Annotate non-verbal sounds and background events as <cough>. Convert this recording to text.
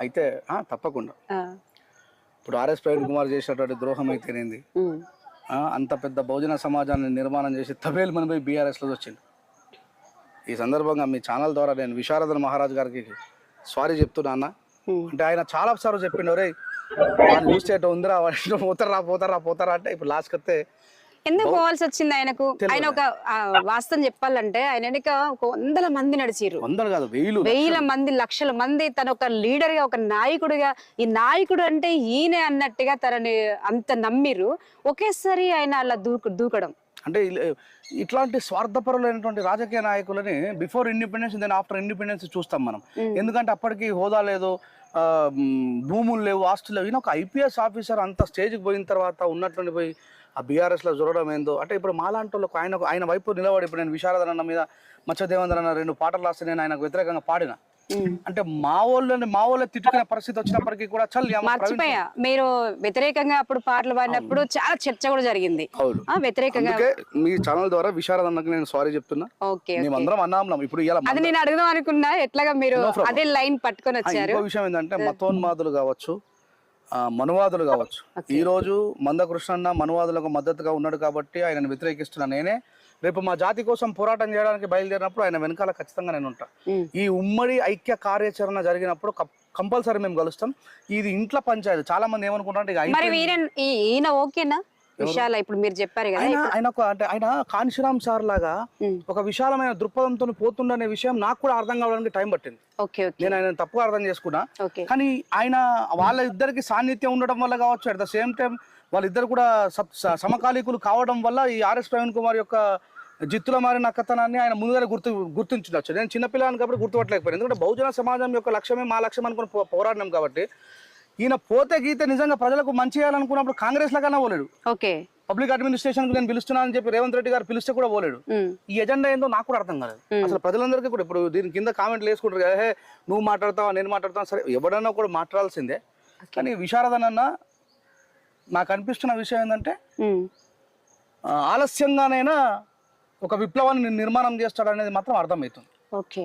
అయితే తప్పకుండా. ఇప్పుడు ఆర్ఎస్ ప్రవీణ్ కుమార్ చేసినటువంటి ద్రోహం అయితేనేంది? అంత పెద్ద బహుజన సమాజాన్ని నిర్మాణం చేసి తబేలు మన పోయి బీఆర్ఎస్లో వచ్చింది ఈ సందర్భంగా మీ ఛానల్ ద్వారా నేను విశారదన్ మహారాజ్ గారికి సారీ చెప్తున్నా అన్న. అంటే ఆయన చాలా సార్లు చెప్పిండు రే చూస్తే ఎటు ఉందిరా <laughs> పోతారా పోతారా పోతారా అంటే ఇప్పుడు లాస్ట్కి వస్తే ఎందుకు పోవాల్సి వచ్చింది ఆయనకు? ఆయన ఒక వాస్తవం చెప్పాలంటే ఆయన వెనుక ఒక వందల మంది నడిచిర్రు. వందలు కాదు వేల మంది లక్షల మంది తన ఒక లీడర్గా ఒక నాయకుడిగా ఈ నాయకుడు అంటే ఈయనే అన్నట్టుగా తనని అంత నమ్మిర్రు. ఒకేసారి ఆయన అలా దూకు దూకడం. అంటే ఇట్లాంటి స్వార్థపరులైనటువంటి రాజకీయ నాయకులని before independence then after independence చూస్తాం మనం. ఎందుకంటే అప్పటికి హోదా లేదు భూములు లేవు ఆస్తులు లేవు. ఈయన ఒక ఐపీఎస్ ఆఫీసర్ అంత స్టేజ్కి పోయిన తర్వాత ఉన్నటువంటి పోయి ఆ బీఆర్ఎస్లో జరగడం ఏందో? అంటే ఇప్పుడు మాలాంటి వాళ్ళకు ఆయన ఆయన వైపు నిలబడి ఇప్పుడు నేను విశారదన్ అన్న మీద మత్స్యదేవేంద్ర అన్న రెండు పాటలు రాస్తే నేను ఆయనకు వ్యతిరేకంగా పాడిన. అంటే మా వాళ్ళని మా వాళ్ళే తిట్టుకునే పరిస్థితి వచ్చినప్పటికీ కూడా చల్ మర్చిపోయా. మీరు వ్యతిరేకంగా అప్పుడు పాటలు పాడినప్పుడు చాలా చర్చ కూడా జరిగింది. వ్యతిరేకంగా మీ ఛానల్ ద్వారా విశారదన్నకి నేను సారీ చెప్తున్నా. ఓకే మేమందరం అన్నాం ఇప్పుడు అది నేను అడుగుదాం అనుకున్నా ఎట్లాగా మీరు. అదే లైన్ పట్టుకొని వచ్చారు. విషయం ఏంటంటే మతోన్మాదులు కావచ్చు మనువాదులు కావచ్చు. ఈ రోజు మందకృష్ణన్న మనువాదులకు మద్దతుగా ఉన్నాడు కాబట్టి ఆయనను వ్యతిరేకిస్తున్నా నేనే. రేపు మా జాతి కోసం పోరాటం చేయడానికి బయలుదేరినప్పుడు ఆయన వెనకాల ఖచ్చితంగా నేను ఉంటా. ఈ ఉమ్మడి ఐక్య కార్యాచరణ జరిగినప్పుడు కంపల్సరీ మేము కలుస్తాం ఇది ఇంట్లో పంచాయతీ. చాలా మంది ఈ- ఈయన ఓకేనా? విషయాలు ఇప్పుడు మీరు చెప్పారు కదా ఆయన అంటే ఆయన కాన్శీరామ్ సార్ లాగా. ఒక విశాలమైన దృక్పథంతో పోతుండనే విషయం నాకు కూడా అర్థం కావడానికి టైం పట్టింది. నేను ఆయన తప్పుగా అర్థం చేసుకున్నా. కానీ ఆయన వాళ్ళ ఇద్దరికి సాన్నిధ్యం ఉండడం వల్ల కావచ్చు అట్ ద సేమ్ టైం వాళ్ళిద్దరు కూడా సమకాలీకులు కావడం వల్ల ఈ ఆర్ఎస్ ప్రవీణ్ కుమార్ యొక్క జిత్తుల మారిన కథనాన్ని ఆయన ముందుగానే గుర్తు గుర్తించవచ్చు నేను చిన్నపిల్లని కాబట్టి గుర్తుపట్టలేకపోయాను. ఎందుకంటే బహుజన సమాజం యొక్క లక్ష్యమే మా లక్ష్యం అనుకుని పోరాడినాం కాబట్టి ఈయన పోతే గీతే నిజంగా ప్రజలకు మంచి చేయాలనుకున్నప్పుడు కాంగ్రెస్ లాగానే పోలేడు. నేను పబ్లిక్ అడ్మినిస్ట్రేషన్ నేను పిలుస్తున్నానని చెప్పి రేవంత్ రెడ్డి గారు పిలిస్తే కూడా పోలేడు. ఈ ఎజెండా ఏందో నాకు కూడా అర్థం కాలేదు. అసలు ప్రజలందరికీ కూడా ఇప్పుడు దీని కింద కామెంట్లు వేసుకుంటారు కదా హే నువ్వు మాట్లాడతావా నేను మాట్లాడతాను సరే ఎవడన్నా కూడా మాట్లాడాల్సిందే. కానీ విశారదనన్న నాకు అనిపిస్తున్న విషయం ఏంటంటే ఆలస్యంగానైనా ఒక విప్లవాన్ని నిర్మాణం చేస్తాడు అనేది మాత్రం అర్థమవుతుంది. ఓకే.